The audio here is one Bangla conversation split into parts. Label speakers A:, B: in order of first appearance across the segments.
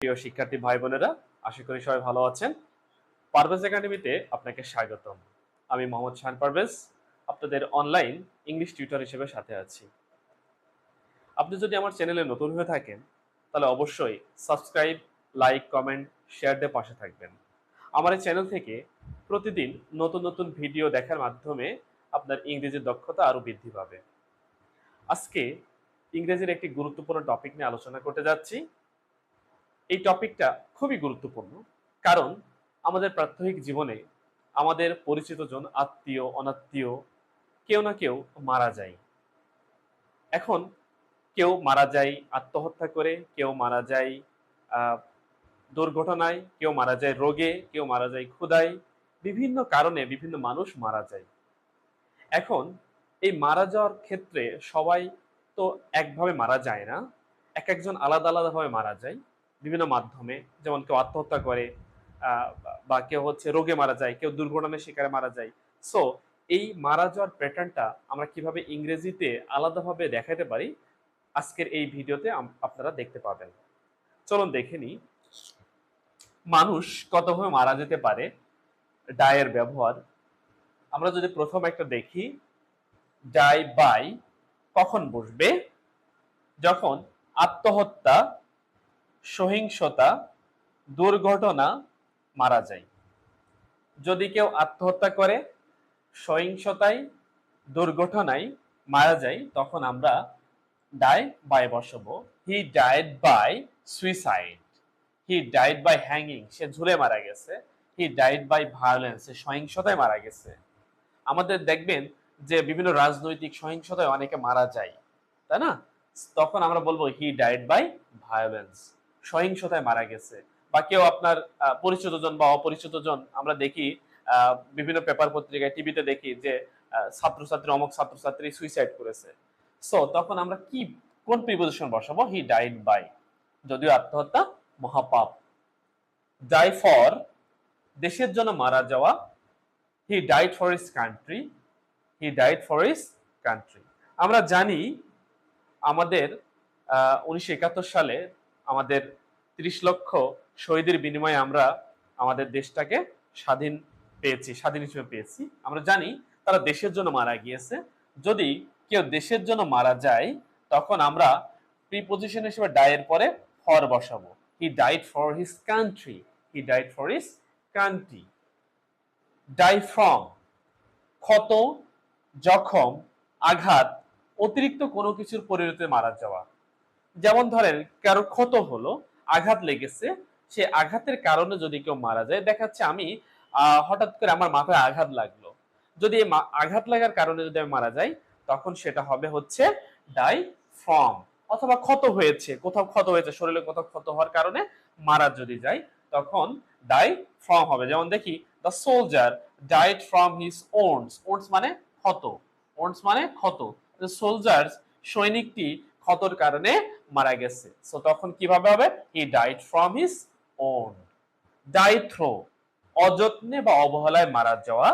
A: প্রিয় শিক্ষার্থী ভাই বোনেরা, আশা করি সবাই ভালো আছেন। পারভেজ একাডেমিতে আপনাকে স্বাগতম। আমি মোহাম্মদ শাহান পারভেজ, আপনাদের অনলাইন ইংলিশ টিউটর হিসেবে সাথে আছি। আপনি যদি আমার চ্যানেলে নতুন হয়ে থাকেন, তাহলে অবশ্যই সাবস্ক্রাইব লাইক কমেন্ট শেয়ার দিয়ে পাশে থাকবেন। আমার এই চ্যানেল থেকে প্রতিদিন নতুন নতুন ভিডিও দেখার মাধ্যমে আপনার ইংরেজির দক্ষতা আরও বৃদ্ধি পাবে। আজকে ইংরেজির একটি গুরুত্বপূর্ণ টপিক নিয়ে আলোচনা করতে যাচ্ছি। এই টপিকটা খুবই গুরুত্বপূর্ণ। কারণ আমাদের প্রাত্যহিক জীবনে আমাদের পরিচিত জন আত্মীয়, অনাত্মীয় কেউ না কেউ মারা যায়। এখন কেউ মারা যায় আত্মহত্যা করে, কেউ মারা যায় দুর্ঘটনায়, কেউ মারা যায় রোগে, কেউ মারা যায় ক্ষুদায় বিভিন্ন কারণে বিভিন্ন মানুষ মারা যায়। এখন এই মারা যাওয়ার ক্ষেত্রে সবাই তো একভাবে মারা যায় না, এক একজন আলাদা আলাদাভাবে মারা যায়। বিভিন্ন মাধ্যমে, যেমন কেউ আত্মহত্যা করে বা কেউ হচ্ছে রোগে মারা যায়, কেউ দুর্ঘটনার শিকারে মারা যায়। সো এই মারা যাওয়ার প্যাটার্নটা আমরা কীভাবে ইংরেজিতে আলাদাভাবে দেখাতে পারি, আজকের এই ভিডিওতে আপনারা দেখতে পাবেন। চলুন দেখে নিই। মানুষ কতভাবে মারা যেতে পারে, ডায়ের ব্যবহার। আমরা যদি প্রথম একটা দেখি, ডাই বাই কখন বসবে, যখন আত্মহত্যা সহিংসতা, দুর্ঘটনা মারা যায়। যদি কেউ আত্মহত্যা করে, সহিংসতায়, দুর্ঘটনায় মারা যায়, তখন আমরা ডাই বাই বসাবো। He died by suicide he died by hanging সে ঝুলে মারা গেছে। হি ডাইড বাই ভায়োলেন্স সে সহিংসতায় মারা গেছে। আমাদের দেখবেন যে বিভিন্ন রাজনৈতিক সহিংসতায় অনেকে মারা যায়, তাই না? তখন আমরা বলব হি ডাইড বাই ভায়োলেন্স সহিংসতায় মারা গেছে বা কেউ আপনার পরিচিত জন বা অপরিচিত জন, আমরা দেখি বিভিন্ন পেপার পত্রিকায়, টিভিতে দেখি যে ছাত্রছাত্রী, অমুক ছাত্রছাত্রী সুইসাইড করেছে। সো তখন আমরা কি, কোন প্রিপোজিশন বসাবো? হি ডাইড বাই যদিও আত্মহত্যা মহাপাপ। ডাই ফর দেশের জন্য মারা যাওয়া। He died for his country he died for his country আমরা জানি, আমাদের উনিশশো একাত্তর সালে আমাদের ত্রিশ লক্ষ শহীদের বিনিময়ে আমরা আমাদের দেশটাকে স্বাধীন পেয়েছি, স্বাধীন হিসেবে পেয়েছি। আমরা জানি তারা দেশের জন্য মারা গিয়েছে। যদি কেউ দেশের জন্য মারা যায়, তখন আমরা প্রিপোজিশন হিসেবে ডায়ের পরে ফর বসাবো। He died for his country he died for his country die from ক্ষত, জখম, আঘাত, অতিরিক্ত কোনো কিছুর পরিণতিতে মারা যাওয়া। যেমন ধরেন, কারও ক্ষত হলো, আঘাত লেগেছে, সে আঘাতের কারণে যদি কেউ মারা যায় দেখাচ্ছে আমি হঠাৎ করে আমার মাথায় আঘাত লাগল। যদি আঘাত লাগার কারণে যদি আমি মারা যাই, তখন সেটা হবে হচ্ছে ডাই ফ্রম অথবা ক্ষত হয়েছে, কোথাও ক্ষত হয়েছে, শরীরে কোথাও ক্ষত হওয়ার কারণে মারা যদি যায় তখন ডাই ফ্রম হবে। যেমন দেখি the soldier died from his wounds wounds মানে ক্ষত ওনস মানে ক্ষত। সোলজার্স সৈনিকটি ক্ষতর কারণে মারা গেছে। সো তখন কীভাবে হবে? He died from his own die through অযত্নে বা অবহেলায় মারা যাওয়া।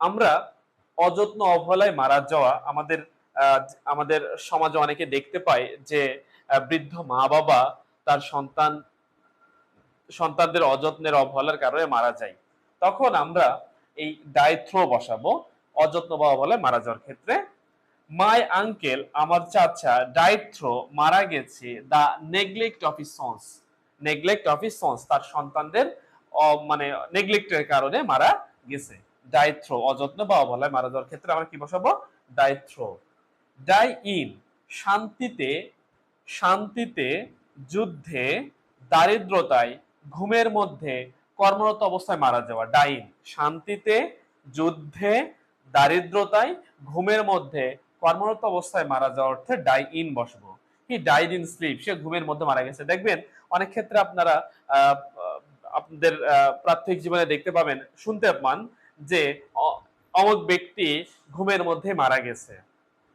A: আমরা অযত্ন, অবহেলায় মারা যাওয়া আমাদের আমাদের সমাজে অনেকে দেখতে পাই যে বৃদ্ধ মা বাবা তার সন্তান, সন্তানদের অযত্নের, অবহেলার কারণে মারা যায়। তখন আমরা এই ডাই থ্রো বসাবো। অযত্ন বা অবহেলায় মারা যাওয়ার ক্ষেত্রে মাই আঙ্কেল আমার চাচা ডাইট থ্রো মারা গেছে the neglect of his sons neglect of his sons তার সন্তানদের মানে নেগলেক্টের কারণে মারা গেছে। ডাইট থ্রো অযত্ন বা অবহেলায় মারা যাওয়ার ক্ষেত্রে আমরা কি বসাবো? ডাইট থ্রো ডাই ইন শান্তিতে শান্তিতে, যুদ্ধে, দারিদ্রতায়, ঘুমের মধ্যে, কর্মরত অবস্থায় মারা যাওয়া। ডাইন শান্তিতে, যুদ্ধে, দারিদ্রতায়, ঘুমের মধ্যে কর্মরত অবস্থায় মারা যাওয়ার অর্থে ডাই ইন বসবো। হি ডাইড ইন স্লিপ সে ঘুমের মধ্যে মারা গেছে। দেখবেন অনেক ক্ষেত্রে আপনারা আপনাদের প্রাত্যহিক জীবনে দেখতে পাবেন, শুনতে পান যে অমুক ব্যক্তি ঘুমের মধ্যে মারা গেছে।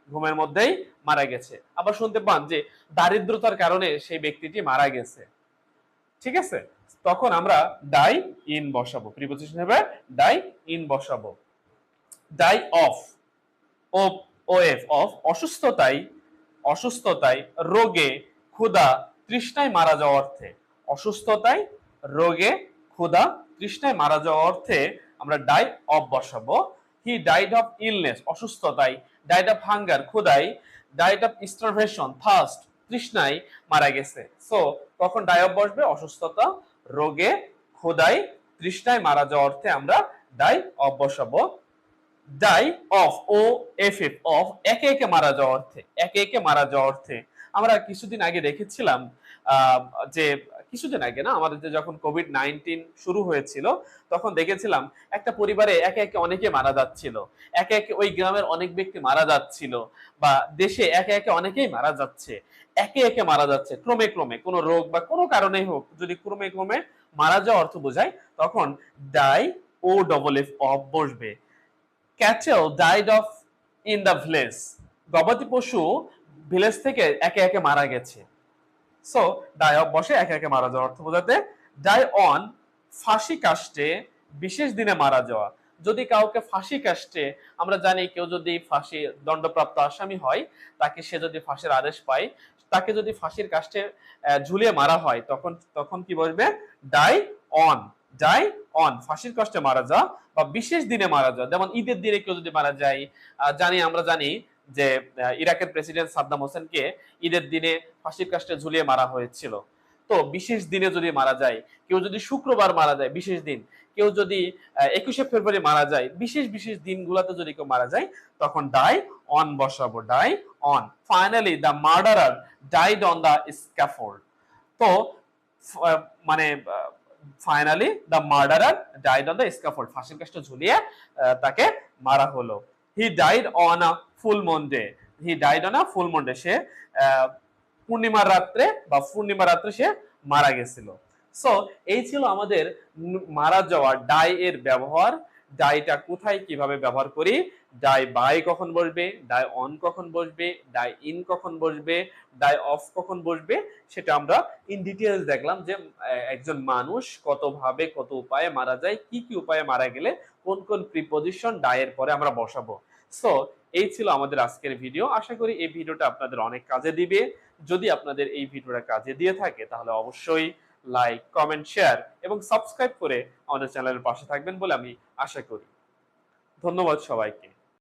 A: ঘুমের মধ্যেই মারা গেছে। আবার শুনতে পান যে দারিদ্রতার কারণে সেই ব্যক্তিটি মারা গেছে। ঠিক আছে? তখন আমরা ডাই ইন বসাবো। প্রিপোজিশন হবে ডাই ইন বসাবো। Die of O O F of অসুস্থতায় অসুস্থতায় রোগে ক্ষুধা তৃষ্ণায় মারা যাওয়া অর্থে। অসুস্থতায় রোগে ক্ষুধা তৃষ্ণায় মারা যাওয়া অর্থে আমরা ডাই অফ বসাবো। হি ডাইড অফ ইলনেস অসুস্থতায় ডাইড অফ হাঙ্গার ক্ষুধায় ডাইড অফ স্টারভেশন ফার্স্ট তৃষ্ণায় মারা গেছে। সো তখন ডাই অফ বসবে? অসুস্থতা, রোগে, ক্ষুধায়, তৃষ্ণায় মারা যাওয়া অর্থে আমরা ডাই অফ বসাবো। Die of O F F of একে একে মারা যাওয়া অর্থে, একে একে মারা যাওয়া অর্থে। আমরা কিছুদিন আগে দেখেছিলাম যে কিছুদিন আগে না, আমাদের যখন কোভিড নাইন্টিন শুরু হয়েছিল, তখন দেখেছিলাম একটা পরিবারে একে একে অনেকে মারা যাচ্ছিল। একে একে ওই গ্রামের অনেক ব্যক্তি মারা যাচ্ছিল বা দেশে একে একে অনেকেই মারা যাচ্ছে। একে একে মারা যাচ্ছে, ক্রমে ক্রমে। কোনো রোগ বা কোনো কারণেই হোক, যদি ক্রমে ক্রমে মারা যাওয়া অর্থ বোঝায়, তখন die O double F of বসবে। Cattle died of in the village গবাদি পশু ভিলেজ থেকে একে একে মারা গেছে। সো ডাই অফ বসে একে একে মারা যাওয়া অর্থ বোঝাতে ডাই অন ফাঁসি কাষ্টে বিশেষ দিনে মারা যাওয়া। যদি কাউকে ফাঁসি কাষ্টে আমরা জানি কেউ যদি ফাঁসি দণ্ডপ্রাপ্ত আসামি হয় তাকে সে যদি ফাঁসির আদেশ পায় তাকে যদি ফাঁসির আহ, ঝুলিয়ে মারা হয় তখন তখন কি বলবে ডাই অন ডাই অন ফাঁসির কষ্টে মারা যাওয়া বা বিশেষ দিনে মারা যাওয়া। যেমন ঈদের দিনে কেউ যদি মারা যায় জানি, আমরা জানি যে ইরাকের প্রেসিডেন্ট সাদ্দাম হোসেনকে ঈদের দিনে ফাঁসির কাষ্টে ঝুলিয়ে মারা হয়েছিল। তো বিশেষ দিনে যদি মারা যায়, কেউ যদি শুক্রবার মারা যায়, বিশেষ দিন, কেউ যদি একুশে ফেব্রুয়ারি মারা যায়, বিশেষ বিশেষ দিনগুলোতে যদি কেউ মারা যায়, তখন ডাই অন বসাবো die on finally the murderer died on the scaffold তো মানে finally the murderer died on the scaffold ফাঁসির কাজটা ঝুলিয়ে তাকে মারা হলো। He died on a full moon day he died on a full moon day সে পূর্ণিমার রাত্রে বা পূর্ণিমা রাত্রে সে মারা গেছিল। সো এই ছিল আমাদের মারা যাওয়া ডাই এর ব্যবহার। ডাইটা কোথায় কীভাবে ব্যবহার করি? ডাই বাই কখন বসবে? ডাই অন কখন বসবে? ডাই ইন কখন বসবে? ডাই অফ কখন বসবে? সেটা আমরা ইন ডিটেলস দেখলাম যে একজন মানুষ কতভাবে কত উপায়ে মারা যায়, কি কি উপায়ে মারা গেলে কোন কোন প্রিপোজিশন ডায়ের পরে আমরা বসাবো। সো এই ছিল আমাদের আজকের ভিডিও আশা করি এই ভিডিওটা আপনাদের অনেক কাজে দিবে। যদি আপনাদের এই ভিডিওটা কাজে দিয়ে থাকে, তাহলে অবশ্যই লাইক কমেন্ট শেয়ার এবং সাবস্ক্রাইব করে আমাদের চ্যানেলের পাশে থাকবেন বলে আমি আশা করি। ধন্যবাদ সবাইকে।